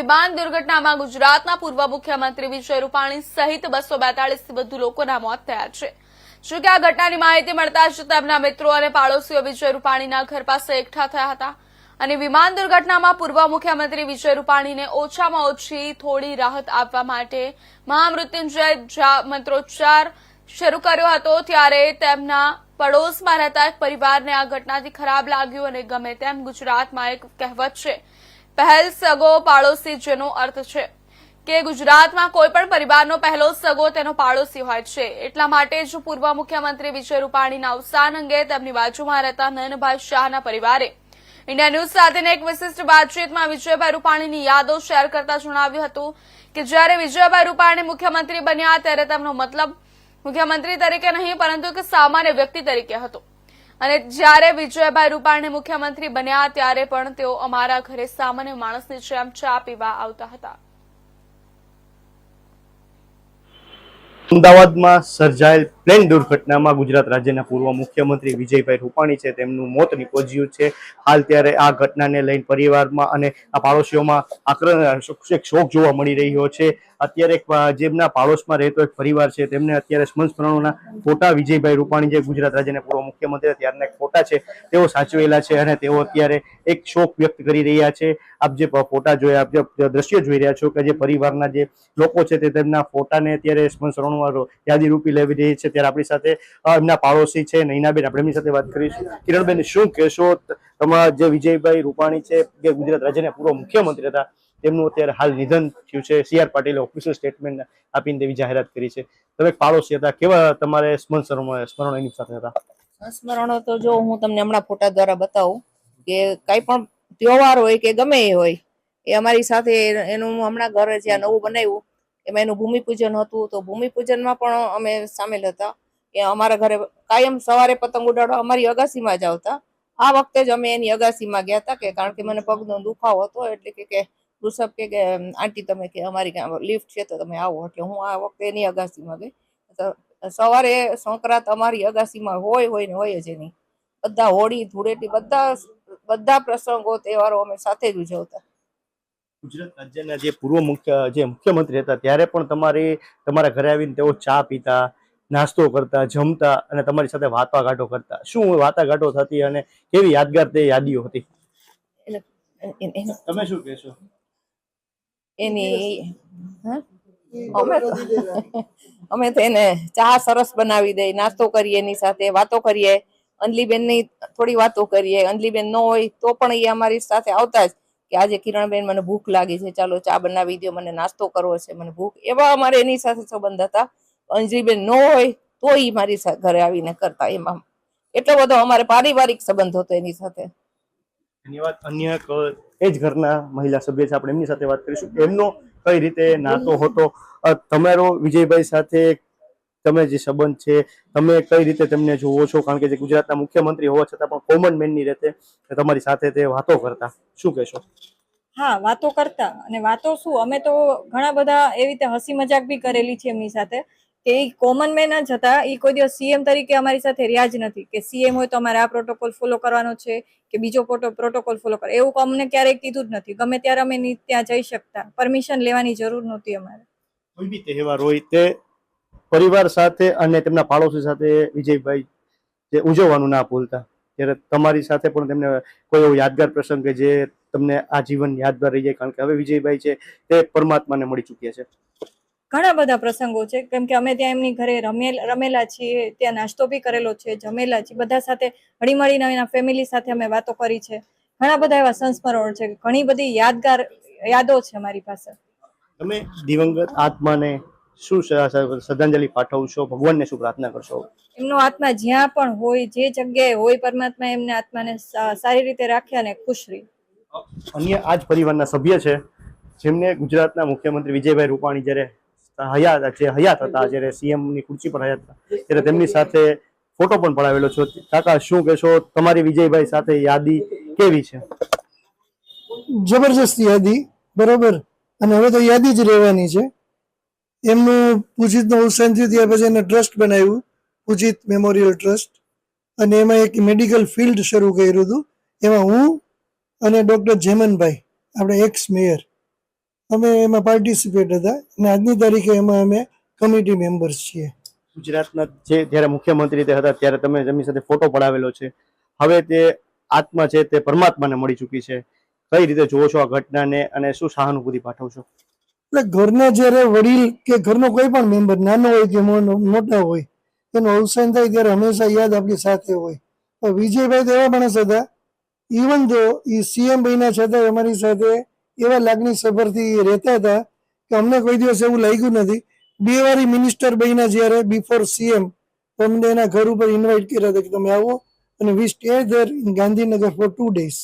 વિમાન દુર્ઘટનામાં ગુજરાતના પૂર્વ મુખ્યમંત્રી વિજય રૂપાણી સહિત બસો બેતાળીસથી વધુ લોકોના મોત થયા છે. જો કે આ ઘટનાની માહિતી મળતા જ તેમના મિત્રો અને પાડોશીઓ વિજય રૂપાણીના ઘર પાસે એકઠા થયા હતા. અને વિમાન દુર્ઘટનામાં પૂર્વ મુખ્યમંત્રી વિજય રૂપાણીને ઓછામાં ઓછી થોડી રાહત આપવા માટે મહામૃત્યુંજય મંત્રોચ્ચાર શરૂ કર્યો હતો. ત્યારે તેમના પડોશમાં રહેતા એક પરિવારને આ ઘટનાથી ખરાબ લાગ્યું અને ગમે તેમ ગુજરાતમાં એક કહેવત છે પહેલ સગો પાડોશી જેનો અર્થ છે. કે ગુજરાતમાં કોઈ પણ પરિવારનો પહેલો સગો તેનો પાડોશી હોય છે. એટલા માટે જ પૂર્વ મુખ્યમંત્રી વિજય રૂપાણીના અવસાન અંગે તેમની બાજુમાં રહેતા નયનભાઈ શાહના પરિવારે ઇન્ડિયા ન્યૂઝ સાથેની એક વિશિષ્ટ વાતચીતમાં વિજયભાઈ રૂપાણીની યાદો શેર કરતા જણાવ્યું હતું કે જ્યારે વિજયભાઈ રૂપાણી મુખ્યમંત્રી બન્યા ત્યારે તેમનો મતલબ મુખ્યમંત્રી તરીકે નહીં, પરંતુ એક સામાન્ય વ્યક્તિ તરીકે હતો. અને જ્યારે વિજયભાઈ રૂપાણી મુખ્યમંત્રી બન્યા ત્યારે પણ તેઓ અમારા ઘરે સામાન્ય માણસની જેમ ચા પીવા આવતા હતા. અમદાવાદમાં સર્જાયેલ પ્લેન દુર્ઘટનામાં ગુજરાત રાજ્યના પૂર્વ મુખ્યમંત્રી વિજયભાઈ રૂપાણી છે, તેમનું મોત નીપજ્યું છે. હાલ ત્યારે આ ઘટનાને લઈને પરિવારમાં અને આ પાડોશીઓમાં આક્રમ એક શોક જોવા મળી રહ્યો છે. અત્યારે જેમના પાડોશમાં રહેતો એક પરિવાર છે, તેમને અત્યારે સ્મરણોના ફોટા વિજયભાઈ રૂપાણી જે ગુજરાત રાજ્યના પૂર્વ મુખ્યમંત્રી ત્યારના ફોટા છે, તેઓ સાચવેલા છે અને તેઓ અત્યારે એક શોક વ્યક્ત કરી રહ્યા છે. આપ જે ફોટા જોયા, આપ જે દ્રશ્ય જોઈ રહ્યા છો કે જે પરિવારના જે લોકો છે તે તેમના ફોટાને અત્યારે સ્મરણોમાં યાદી રૂપી લેવી રહી છે. ત્યારે આપણી સાથે એમના પાડોશી છે, નૈનાબેન. આપણે એમની સાથે વાત કરીશું. કિરણબેન, શું કહેશો? તમારા જે વિજયભાઈ રૂપાણી છે, જે ગુજરાત રાજ્યના પૂર્વ મુખ્યમંત્રી હતા, તેમનું અત્યારે હાલ નિધન થયું છે. સી. આર. પાટીલે ઓફિશિયલ સ્ટેટમેન્ટ આપીને તેવી જાહેરાત કરી છે. તમે પાડોશી હતા. કેવા તમારે સ્મરણ, સ્મરણો એની સાથે હતા? સ્મરણો તો જો હું તમને હમણાં ફોટા દ્વારા બતાવું કે કઈ પણ તહેવાર હોય કે ગમે એ હોય, એ અમારી સાથે એનું હમણાં ઘરે જ્યાં નવું બનાવ્યું એમાં એનું ભૂમિપૂજન હતું. તો ભૂમિપૂજનમાં પણ અમે સામેલ હતા કે અમારા ઘરે કાયમ સવારે પતંગ ઉડાડવા અમારી અગાસીમાં જ આવતા. આ વખતે જ અમે એની અગાસીમાં ગયા હતા કે કારણ કે મને પગનો દુખાવો હતો એટલે કે વૃષભ કે આંટી તમે કે અમારી લિફ્ટ છે તો તમે આવો. એટલે હું આ વખતે એની અગાસીમાં ગઈ. તો સવારે સંક્રાંત અમારી અગાસીમાં હોય હોય ને હોય જ એની. બધા હોળી, ધૂળેટી, બધા બધા પ્રસંગો, તહેવારો અમે સાથે જ ઉજવતા. ગુજરાત રાજ્યના જે પૂર્વ મુખ્ય જે મુખ્યમંત્રી હતા ત્યારે પણ તમારી તમારા ઘરે આવીને તેઓ ચા પીતા નાસ્તો કરતા જમતા અને તમારી સાથે વાટાઘાટો કરતા. શું વાટાઘાટો થતી અને કેવી યાદગાર તે યાદીઓ હતી? તમે શું કહેશો? એની અમે તો અમે તો એને ચા સરસ બનાવી દઈ નાસ્તો કરીએ એની સાથે વાતો કરીએ. અંજલીબેનની થોડી વાતો કરીએ અંજલીબેન ન હોય તો પણ એ અમારી સાથે આવતા જ. કે આજે કિરણબેન મને ભૂખ લાગી છે ચાલો ચા બનાવી દો મને નાસ્તો કરવો છે મને ભૂખ. એવા અમારે એની સાથે સંબંધ હતા. અંજલીબેન ન હોય તો એ મારી ઘરે આવીને કરતા એમાં એટલો બધો અમારે પારિવારિક સંબંધ હતો એની સાથે. ધન્યવાદ અન્ય એ જ ઘરના મહિલા સભ્ય છે આપણે એમની સાથે વાત કરીશું. એમનો કઈ રીતે નાતો હતો? તમારો વિજયભાઈ સાથે તમે જે સંબંધ છે તમે કઈ રીતે તેમને જોવો છો? કારણ કે જે ગુજરાતના મુખ્યમંત્રી હોવા છતાં પણ કોમન મેનની રીતે તમારી સાથે તે વાતો કરતા. શું કહેશો? હા વાતો કરતા. અને વાતો શું? અમે તો ઘણા બધા એવી રીતે હસી મજાક બી કરેલી છે એમની સાથે. કે એ કોમન મેન જ હતા. એ કોઈ દિવસ સીએમ તરીકે અમારી સાથે રહ્યા જ નથી. કે સીએમ હોય તો અમારે આ પ્રોટોકોલ ફોલો કરવાનો છે કે બીજો પ્રોટોકોલ ફોલો કરો. એવું અમને ક્યારેય કીધું જ નથી. ગમે ત્યારે અમે ત્યાં જઈ શકતા. પરમિશન લેવાની જરૂર નહોતી અમારે. કોઈ બી તહેવાર હોય તે પરિવાર સાથે અને તેમના પાડોશી સાથે વિજયભાઈ જે ઉજવવાનું ના ભૂલતા. ત્યારે તમારી સાથે પણ તેમને કોઈ એવો યાદગાર પ્રસંગ કે જે તમને આ જીવન યાદગાર રહી જાય કારણ કે હવે વિજયભાઈ છે તે પરમાત્માને મળી ચૂક્યા છે. ઘણા બધા પ્રસંગો છે. કેમ કે અમે ત્યાં એમની ઘરે રમેલ રમેલા છીએ ત્યાં નાસ્તો બી કરેલો છે જમેલા છીએ. બધા સાથે હળીમળીને એના ફેમિલી સાથે અમે વાતો કરી છે. ઘણા બધા એવા સંસ્મરણો છે. ઘણી બધી યાદગાર યાદો છે અમારી પાસે. તમે દિવંગત આત્માને શું શ્રદ્ધાંજલિ પાઠવશો ભગવાનને શું પ્રાર્થના કરશો? એમનો આત્મા જ્યાં પણ હોય જે જગ્યાએ હોય પરમાત્મા એમને આત્માને સારી રીતે રાખે અને ખુશ રહે. અન્ય આ જ પરિવારના સભ્ય છે જેમને ગુજરાતના મુખ્યમંત્રી વિજયભાઈ રૂપાણી જ્યારે હયાત જે હયાત હતા જ્યારે સીએમની ખુરશી પર હયાત હતા ત્યારે તેમની સાથે ફોટો પણ પડાવેલો છો. કાકા શું કહેશો? તમારી વિજયભાઈ સાથે યાદી કેવી છે? જબરજસ્ત યાદી બરોબર? અને હવે તો યાદી જ રહેવાની છે. એમનું પૂજિતનું અવસાન થયું ત્યાર પછી એને ટ્રસ્ટ બનાવ્યું, પૂજિત મેમોરિયલ ટ્રસ્ટ. અને એમાં એક મેડિકલ ફિલ્ડ શરૂ કર્યું હતું. એમાં હું અને ડૉક્ટર જેમનભાઈ, આપણે એક્સ મેયર અમે એમાં પાર્ટિસિપેટ હતા અને આજની તારીખે એમાં અમે કમિટી મેમ્બર્સ છીએ. ગુજરાતના જે જ્યારે મુખ્યમંત્રી તે હતા ત્યારે તમે જેમની સાથે ફોટો પડાવેલો છે. હવે તે આત્મા છે તે પરમાત્માને મળી ચૂકી છે. કઈ રીતે જોવો છો આ ઘટનાને અને શું સહાનુભૂતિ પાઠવશો એટલે ઘરના જ્યારે વડીલ કે ઘરનો કોઈ પણ મેમ્બર નાનો હોય કે મોટા હોય એનું અવસાન થાય ત્યારે હંમેશા યાદ આપણી સાથે હોય. તો વિજયભાઈ તો એવા માણસ હતા ઇવન જો એ સીએમ ભાઈના છતાં અમારી સાથે એવા લાગણી સભરથી રહેતા હતા કે અમને કોઈ દિવસ એવું લાગ્યું નથી. બે વારી મિનિસ્ટર બન્યા જ્યારે બિફોર સીએમ તો અમને એના ઘર ઉપર ઇન્વાઇટ કર્યા હતા કે તમે આવો અને we stay there in Gandhinagar for two days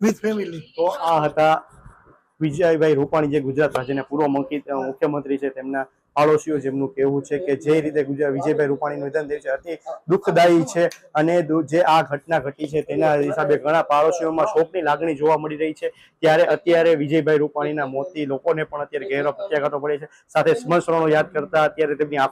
with family તો આ હતા વિજયભાઈ રૂપાણી જે ગુજરાત રાજ્યના પૂર્વ મુખ્ય- મુખ્યમંત્રી છે, તેમના પાડોશીઓ જેમનું કહેવું છે કે જે રીતે વિજયભાઈ રૂપાણીનું નિધન થયું છે, અતિ દુઃખદાયી છે અને જે આ ઘટના ઘટી છે તેના હિસાબે ઘણા પાડોશીઓમાં શોકની લાગણી જોવા મળી રહી છે. ત્યારે અત્યારે વિજયભાઈ રૂપાણીના મોતથી લોકોને પણ અત્યારે ગહેરો પ્રત્યાઘાતો પડે છે. સાથે સ્મરણો યાદ કરતા અત્યારે તેમની આંખો